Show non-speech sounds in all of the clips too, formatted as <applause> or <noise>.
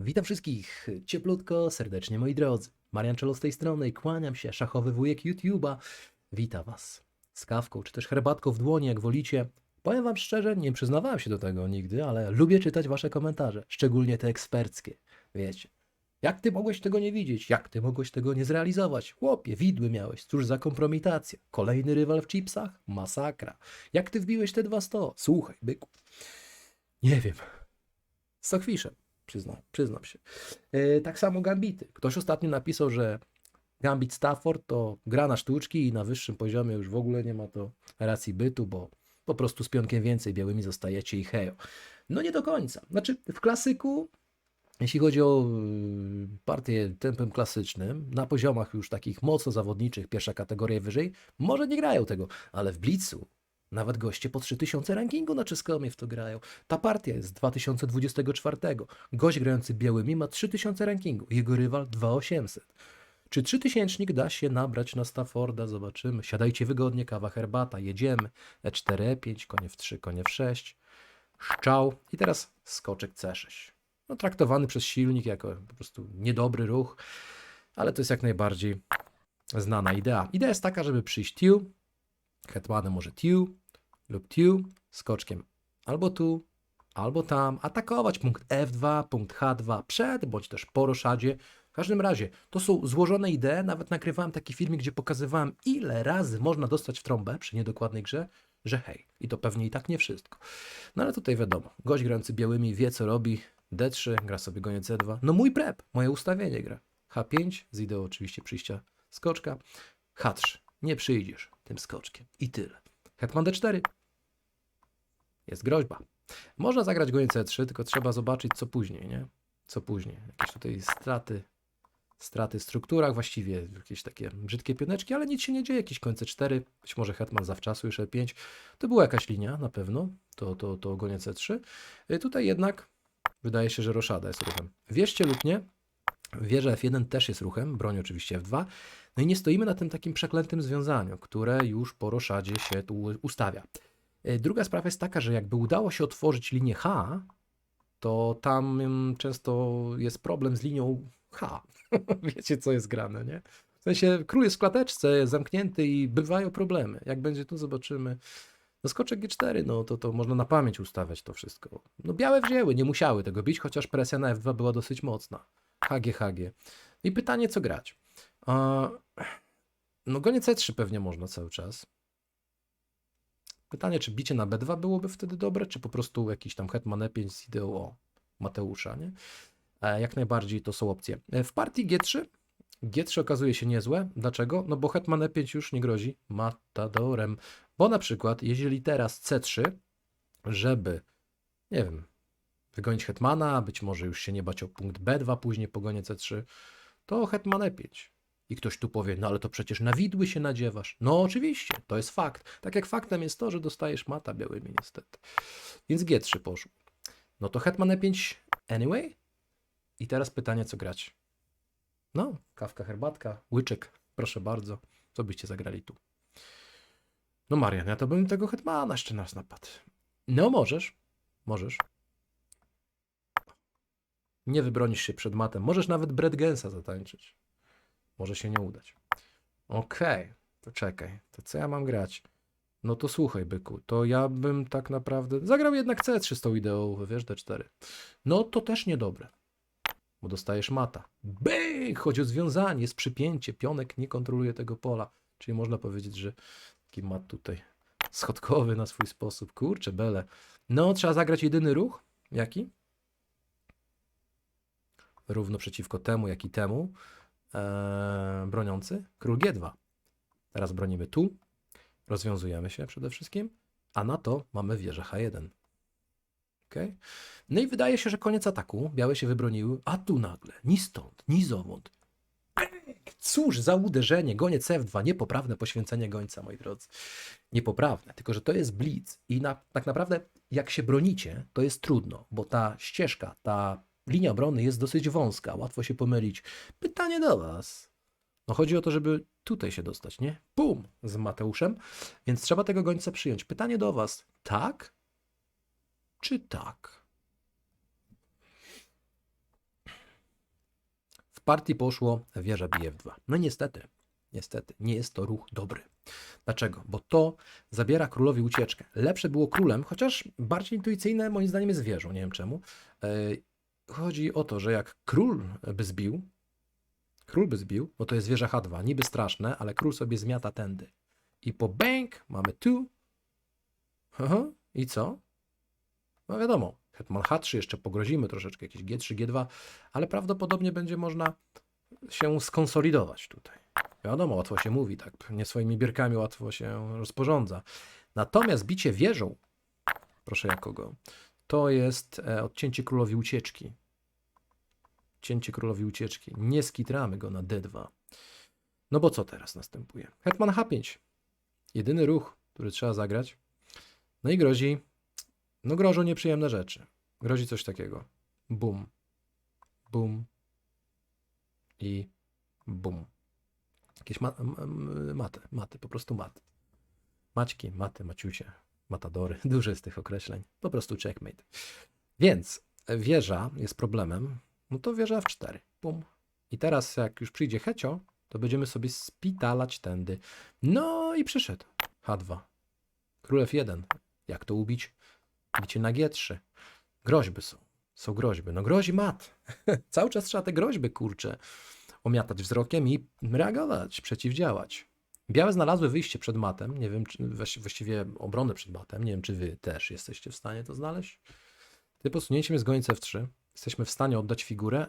Witam wszystkich cieplutko, serdecznie moi drodzy. Marian Czelo z tej strony kłaniam się, szachowy wujek YouTube'a. Witam was z kawką czy też herbatką w dłoni, jak wolicie. Powiem wam szczerze, nie przyznawałem się do tego nigdy, ale lubię czytać wasze komentarze, szczególnie te eksperckie. Wiecie, jak ty mogłeś tego nie widzieć? Jak ty mogłeś tego nie zrealizować? Chłopie, widły miałeś, cóż za kompromitacja. Kolejny rywal w chipsach? Masakra. Jak ty wbiłeś te dwa sto? Słuchaj, byku. Nie wiem. Z Sochwiszem. Przyznam, przyznam się. E, tak samo Gambity. Ktoś ostatnio napisał, że Gambit Stafford to gra na sztuczki i na wyższym poziomie już w ogóle nie ma to racji bytu, bo po prostu z pionkiem więcej białymi zostajecie i hejo. No nie do końca. Znaczy w klasyku, jeśli chodzi o y, partię tempem klasycznym, na poziomach już takich mocno zawodniczych, pierwsza kategoria wyżej, może nie grają tego, ale w Blitzu nawet goście po 3000 rankingu na czeskomie w to grają. Ta partia jest z 2024. Gość grający białymi ma 3000 rankingu, jego rywal 2800. Czy 3000 da się nabrać na Stafforda? Zobaczymy. Siadajcie wygodnie, kawa, herbata, jedziemy. E E4, E5, konie w 3, konie w 6. Szczał i teraz skoczek C6. No, traktowany przez silnik jako po prostu niedobry ruch, ale to jest jak najbardziej znana idea. Idea jest taka, żeby przyjść tiu, hetmanem może tiu lub tiu, skoczkiem albo tu, albo tam, atakować punkt F2, punkt H2 przed, bądź też po roszadzie. W każdym razie, to są złożone idee, nawet nagrywałem taki filmik, gdzie pokazywałem, ile razy można dostać w trąbę przy niedokładnej grze, że hej, i to pewnie i tak nie wszystko. No ale tutaj wiadomo, gość grający białymi wie co robi, D3, gra sobie goniec C2, no mój prep, moje ustawienie gra. H5, z ideą oczywiście przyjścia skoczka, H3, nie przyjdziesz tym skoczkiem i tyle. Hetman D4, jest groźba. Można zagrać goniec C3, tylko trzeba zobaczyć co później, nie? Co później. Jakieś tutaj straty, straty w strukturach, właściwie jakieś takie brzydkie pioneczki, ale nic się nie dzieje. Jakiś koń C4, być może hetman zawczasu, już E5. To była jakaś linia, na pewno, to, to, to goniec C3. Y, Tutaj jednak wydaje się, że roszada jest ruchem. Wierzcie lub nie, wieża F1 też jest ruchem, broń oczywiście F2. No i nie stoimy na tym takim przeklętym związaniu, które już po roszadzie się tu ustawia. Y, Druga sprawa jest taka, że jakby udało się otworzyć linię H, to tam ym, często jest problem z linią H. <laughs> Wiecie, co jest grane, nie? W sensie król jest w klateczce, zamknięty i bywają problemy. Jak będzie tu, zobaczymy. No skoczek G4, no to, to można na pamięć ustawiać to wszystko. No białe wzięły, nie musiały tego bić, chociaż presja na F2 była dosyć mocna. HG, HG. I pytanie, co grać? No gonie C3 pewnie można cały czas. Pytanie, czy bicie na B2 byłoby wtedy dobre, czy po prostu jakiś tam hetman E5 z ideą o Mateusza, nie? E, Jak najbardziej to są opcje. E, W partii G3 G3 okazuje się niezłe. Dlaczego? No bo hetman E5 już nie grozi matadorem. Bo na przykład, jeżeli teraz C3, żeby, nie wiem, wygonić hetmana, być może już się nie bać o punkt B2 później po gonie C3, to hetman E5. I ktoś tu powie, no ale to przecież na widły się nadziewasz. No oczywiście, to jest fakt. Tak jak faktem jest to, że dostajesz mata białymi niestety. Więc G3 poszło. No to hetman E5 anyway? I teraz pytanie, co grać? No, kawka, herbatka, łyczek, proszę bardzo. Co byście zagrali tu? No Marian, ja to bym tego hetmana jeszcze nas napadł. No możesz, możesz. Nie wybronisz się przed matem. Możesz nawet Brad Gensa zatańczyć. Może się nie udać. Okej, to czekaj. To co ja mam grać? No to słuchaj, byku, to ja bym tak naprawdę zagrał jednak C3 z tą ideą, wiesz, D4. No to też niedobre, bo dostajesz mata. By! Chodzi o związanie, jest przypięcie, pionek nie kontroluje tego pola. Czyli można powiedzieć, że taki mat tutaj schodkowy na swój sposób. Kurczę, bele. No, trzeba zagrać jedyny ruch. Jaki? Równo przeciwko temu, jak i temu. Eee, broniący. Król G2. Teraz bronimy tu. Rozwiązujemy się przede wszystkim. A na to mamy wieżę H1. Okay? No i wydaje się, że koniec ataku. Białe się wybroniły, a tu nagle ni stąd, ni zowąd. Cóż za uderzenie, goniec F2, niepoprawne poświęcenie gońca, moi drodzy. Niepoprawne, tylko że to jest blitz i na, tak naprawdę jak się bronicie, to jest trudno, bo ta ścieżka, ta linia obrony jest dosyć wąska, łatwo się pomylić. Pytanie do Was. No chodzi o to, żeby tutaj się dostać, nie? Pum! Z Mateuszem, więc trzeba tego gońca przyjąć. Pytanie do Was, tak czy tak? partii poszło wieża bije w 2. No niestety, niestety, nie jest to ruch dobry. Dlaczego? Bo to zabiera królowi ucieczkę. Lepsze było królem, chociaż bardziej intuicyjne moim zdaniem jest wieżą, nie wiem czemu. Chodzi o to, że jak król by zbił, król by zbił, bo to jest wieża H2, niby straszne, ale król sobie zmiata tędy. I po bank mamy tu. Aha, I co? No wiadomo, hetman H3 jeszcze pogrozimy troszeczkę, jakieś G3, G2, ale prawdopodobnie będzie można się skonsolidować tutaj. Wiadomo, łatwo się mówi, tak, nie swoimi bierkami łatwo się rozporządza. Natomiast bicie wieżą, proszę jakogo, to jest e, odcięcie królowi ucieczki. Cięcie królowi ucieczki. Nie skitramy go na D2. No bo co teraz następuje? Hetman H5. Jedyny ruch, który trzeba zagrać. No i grozi, no grożą nieprzyjemne rzeczy. Grozi coś takiego. Bum. Bum. I bum. Jakieś ma maty, maty, po prostu maty. Maćki, maty, maciusie, matadory. <laughs> Dużo jest tych określeń. Po prostu checkmate. Więc wieża jest problemem. No to wieża F4. Bum. I teraz jak już przyjdzie hecio, to będziemy sobie spitalać tędy. No i przyszedł. H2. Król F1. Jak to ubić? Bicie na G3. Groźby są. Są groźby. No grozi mat. <laughs> Cały czas trzeba te groźby, kurcze, omiatać wzrokiem i reagować, przeciwdziałać. Białe znalazły wyjście przed matem. Nie wiem, czy właści- właściwie obronę przed matem. Nie wiem, czy wy też jesteście w stanie to znaleźć. Ty posunięciem jest goniec F3. Jesteśmy w stanie oddać figurę,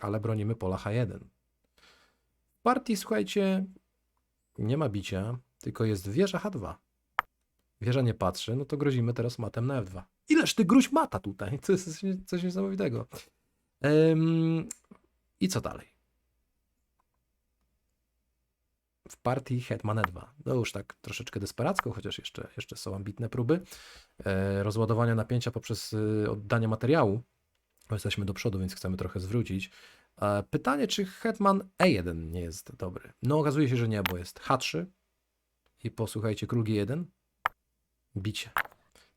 ale bronimy pola H1. W partii, słuchajcie, nie ma bicia, tylko jest wieża H2. Wieża nie patrzy, no to grozimy teraz matem na F2. Ileż ty gruź mata tutaj? <laughs> To jest coś niesamowitego. Ym, I co dalej? W partii Hetman E2. No już tak troszeczkę desperacko, chociaż jeszcze, jeszcze są ambitne próby e, rozładowania napięcia poprzez e, oddanie materiału. Jesteśmy do przodu, więc chcemy trochę zwrócić. E, pytanie, czy Hetman E1 nie jest dobry? No okazuje się, że nie, bo jest H3 i posłuchajcie, król G1. Bicie.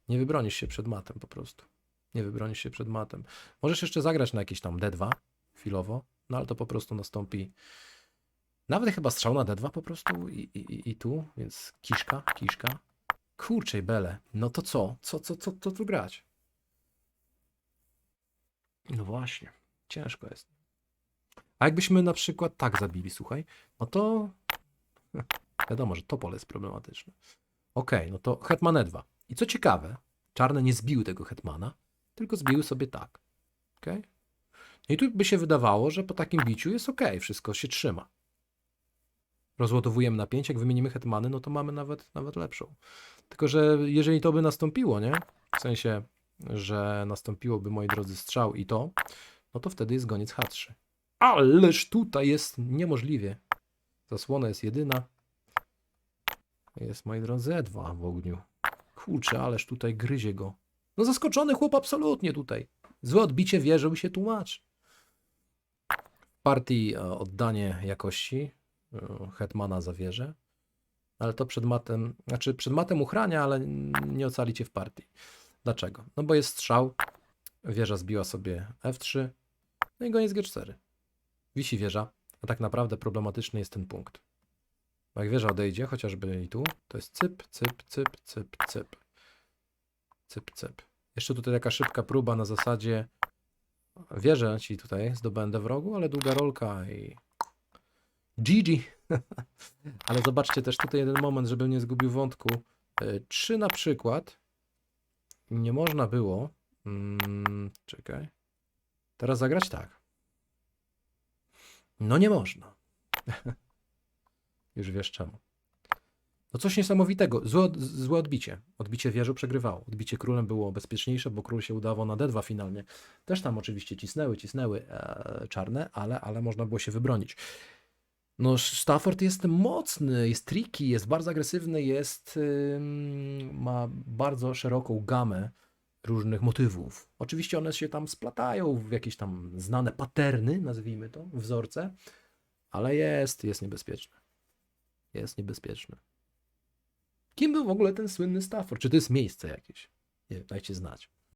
Nie wybronisz się przed matem po prostu. Nie wybronisz się przed matem. Możesz jeszcze zagrać na jakieś tam D2 chwilowo, no ale to po prostu nastąpi nawet chyba strzał na D2 po prostu i, i, i tu, więc kiszka, kiszka. Kurczej bele, no to co? Co, co, co, co tu grać? No właśnie, ciężko jest. A jakbyśmy na przykład tak zabili, słuchaj, no to <laughs> wiadomo, że to pole jest problematyczne. Okej, no to hetman E2. I co ciekawe, czarne nie zbiły tego hetmana, tylko zbiły sobie tak. Okej? No i tu by się wydawało, że po takim biciu jest ok, wszystko się trzyma rozładowujemy napięcie, jak wymienimy hetmany, no to mamy nawet, nawet lepszą. Tylko, że jeżeli to by nastąpiło, nie? W sensie, że nastąpiłoby, moi drodzy, strzał i to, no to wtedy jest goniec H3. Ależ tutaj jest niemożliwie. Zasłona jest jedyna. Jest, moi drodzy, E2 w ogniu. Kurczę, ależ tutaj gryzie go. No zaskoczony chłop absolutnie tutaj. Złe odbicie wierzył się tłumaczy. Partii e, oddanie jakości hetmana za wieżę. Ale to przed matem, znaczy przed matem uchrania, ale nie ocali cię w partii. Dlaczego? No bo jest strzał, wieża zbiła sobie F3, no i goniec G4. Wisi wieża, a tak naprawdę problematyczny jest ten punkt. Jak wieża odejdzie, chociażby i tu, to jest cyp, cyp, cyp, cyp, cyp. Cyp, cyp. Jeszcze tutaj taka szybka próba na zasadzie wieżę ci tutaj zdobędę w rogu, ale długa rolka i GG. <laughs> ale zobaczcie też tutaj jeden moment, żebym nie zgubił wątku. E, Czy na przykład nie można było mm, czekaj. Teraz zagrać tak. No nie można. <laughs> Już wiesz czemu. No coś niesamowitego. Złe, złe odbicie. Odbicie wieżu przegrywało. Odbicie królem było bezpieczniejsze, bo król się udawał na D2 finalnie. Też tam oczywiście cisnęły, cisnęły e, czarne, ale, ale można było się wybronić. No Stafford jest mocny, jest tricky, jest bardzo agresywny, jest ma bardzo szeroką gamę różnych motywów. Oczywiście one się tam splatają w jakieś tam znane paterny, nazwijmy to, wzorce, ale jest, jest niebezpieczny. Jest niebezpieczny. Kim był w ogóle ten słynny Stafford? Czy to jest miejsce jakieś? Nie dajcie znać.